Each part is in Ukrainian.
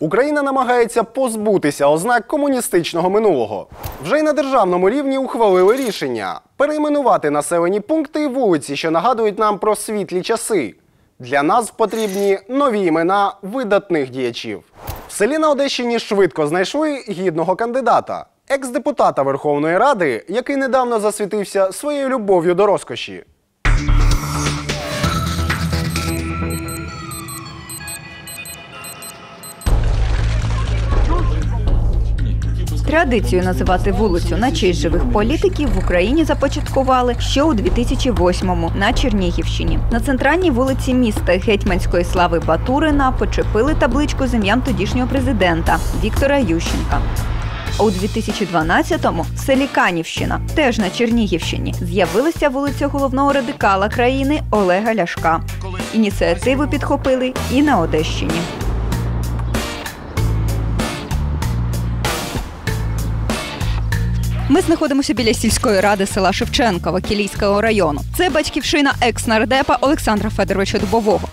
Україна намагається позбутися ознак комуністичного минулого. Вже й на державному рівні ухвалили рішення перейменувати населені пункти і вулиці, що нагадують нам про світлі часи. Для нас потрібні нові імена видатних діячів. В селі на Одещині швидко знайшли гідного кандидата, екс-депутата Верховної Ради, який недавно засвітився своєю любов'ю до розкоші. Традицію називати вулицю на честь живих політиків в Україні започаткували ще у 2008-му на Чернігівщині. На центральній вулиці міста гетьманської слави Батурина почепили табличку з ім'ям тодішнього президента Віктора Ющенка. А у 2012-му в селі Канівщина, теж на Чернігівщині, з'явилася вулиця головного радикала країни Олега Ляшка. Ініціативу підхопили і на Одещині. Ми знаходимося біля сільської ради села Шевченкова Кілійського району. Це батьківщина екс-нардепа Олександра Федоровича Дубового.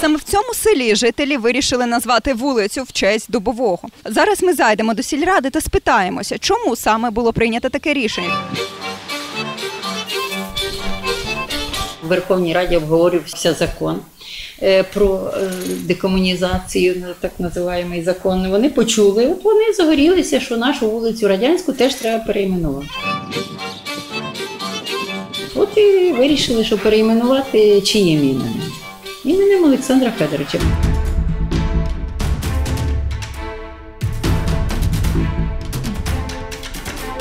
Саме в цьому селі жителі вирішили назвати вулицю в честь Дубового. Зараз ми зайдемо до сільради та спитаємося, чому саме було прийнято таке рішення. В Верховній Раді обговорювався закон про е, декомунізацію, ну, так називаємо закон. Вони почули, от вони загорілися, що нашу вулицю радянську теж треба перейменувати. От і вирішили, що перейменувати чиїм іменем? Іменем Олександра Федоровича.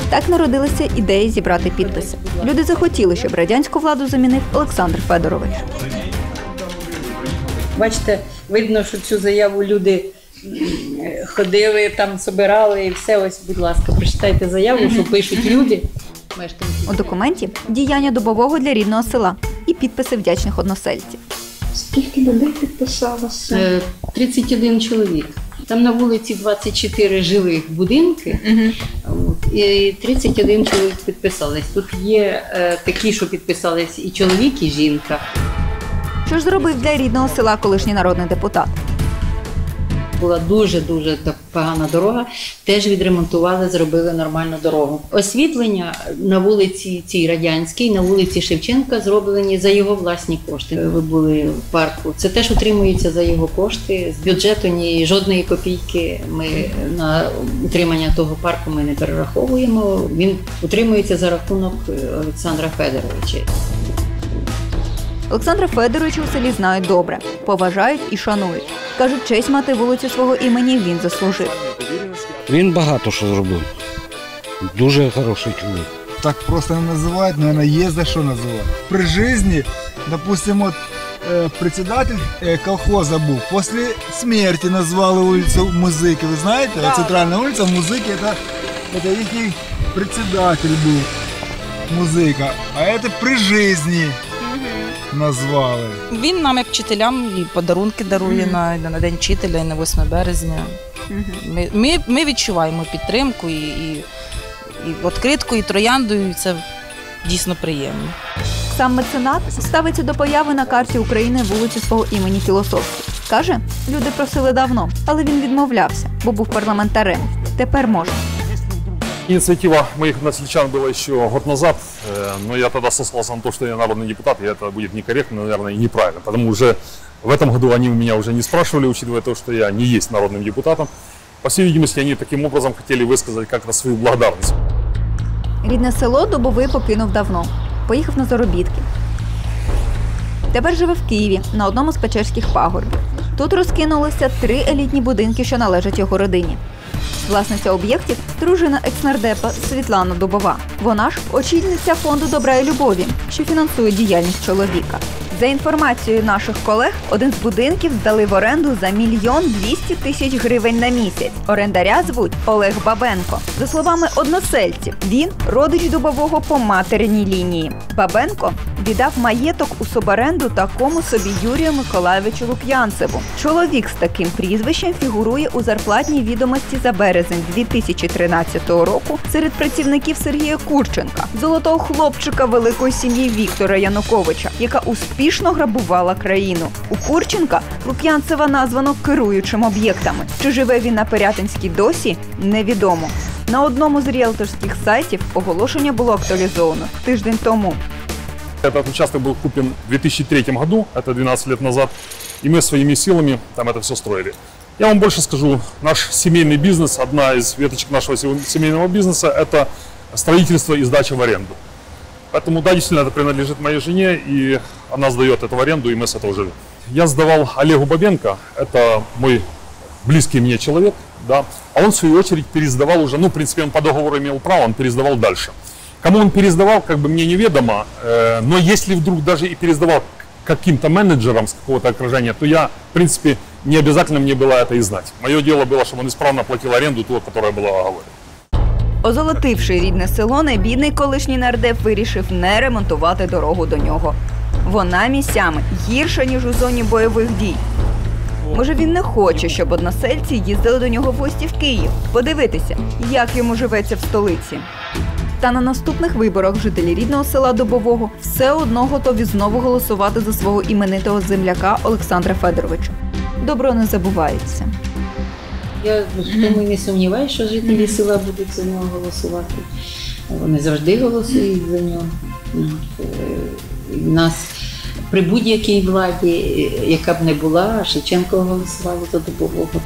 Так народилася ідея зібрати підписи. Люди захотіли, щоб радянську владу замінив Олександр Федорович. Бачите, видно, що цю заяву люди ходили, там собирали і все. Ось, будь ласка, прочитайте заяву, що пишуть люди. Мешканці. У документі діяння Дубового для рідного села і підписи вдячних односельців. Скільки людей підписалося? Е, 31 чоловік. Там на вулиці 24 жилих будинки, от, і 31 чоловік підписались. Тут є е, такі, що підписались і чоловік, і жінка. Що ж зробив для рідного села колишній народний депутат? Була дуже дуже погана дорога. Теж відремонтували, зробили нормальну дорогу. Освітлення на вулиці цій радянській, на вулиці Шевченка, зроблені за його власні кошти. Ви були в парку. Це теж утримується за його кошти. З бюджету ні жодної копійки. Ми на утримання того парку ми не перераховуємо. Він утримується за рахунок Олександра Федоровича. Олександра Федоровича у селі знають добре, поважають і шанують. Кажуть, честь мати вулицю свого імені він заслужив. Він багато що зробив. Дуже хороший чоловік. так просто не называть, наверное, есть за что называть. При жизни, допустим, вот э, председатель э, колхоза был, после смерти назвали улицу Музыки. Вы знаете, вот центральная улица Музыки, это, это их председатель был, Музыка. А это при жизни назвали. Він нам, як вчителям, і подарунки дарує на, на День вчителя і на 8 березня. Ми, ми, ми відчуваємо підтримку і, і, і відкритку, і трояндою, і це дійсно приємно. Сам меценат ставиться до появи на карті України вулиці свого імені Філософській. Каже, люди просили давно, але він відмовлявся, бо був парламентарем. Тепер може. Инициатива моих односельчан была еще год назад, э, но я тогда сослался на то, что я народный депутат, и это будет некорректно, наверное, и неправильно. Потому уже в этом году они у меня уже не спрашивали, учитывая то, что я не есть народным депутатом. По всей видимости, они таким образом хотели высказать как-то свою благодарность. Рідне село Дубовий покинув давно. Поїхав на заробітки. Тепер живе в Києві на одному з печерських пагорбів. Тут розкинулися три елітні будинки, що належать його родині. Власниця об'єктів дружина екснардепа Світлана Дубова. Вона ж очільниця фонду добра і любові, що фінансує діяльність чоловіка. За інформацією наших колег, один з будинків здали в оренду за мільйон двісті тисяч гривень на місяць. Орендаря звуть Олег Бабенко. За словами односельців, він родич дубового по материній лінії. Бабенко віддав маєток у суборенду такому собі Юрію Миколайовичу Лук'янцеву. Чоловік з таким прізвищем фігурує у зарплатній відомості за березень 2013 року серед працівників Сергія Курченка, золотого хлопчика великої сім'ї Віктора Януковича, яка успішно грабувала країну. У Курченка Лук'янцева названо керуючим об'єктами. Чи живе він на Пирятинській досі, невідомо. На одному з ріелторських сайтів оголошення було актуалізовано тиждень тому. Этот участок был куплен в 2003 году, это 12 лет назад, и мы своими силами там это все строили. Я вам больше скажу, наш семейный бизнес, одна из веточек нашего се- семейного бизнеса, это строительство и сдача в аренду. Поэтому, да, действительно, это принадлежит моей жене, и она сдает это в аренду, и мы с этого живем. Я сдавал Олегу Бабенко, это мой близкий мне человек, да, а он, в свою очередь, пересдавал уже, ну, в принципе, он по договору имел право, он пересдавал дальше. Кому он пересдавал, как бы мне неведомо, э, но если вдруг даже и пересдавал к каким-то менеджерам с какого-то окружения, то я, в принципе, не обязательно мне было это и знать. Мое дело было, чтобы он исправно платил аренду, ту, которая была оговорена. Озолотивши рідне село, небідний колишній нардеп вирішив не ремонтувати дорогу до нього. Вона місцями гірша, ніж у зоні бойових дій. Може, він не хоче, щоб односельці їздили до нього в гості в Київ, подивитися, як йому живеться в столиці. Та на наступних виборах жителі рідного села Добового все одно готові знову голосувати за свого іменитого земляка Олександра Федоровича. Добро не забувається. Я тому не сумніваюся, що жителі села будуть за нього голосувати. Вони завжди голосують за нього. Е, нас при будь-якій владі, е, яка б не була, Шевченко голосував за добового.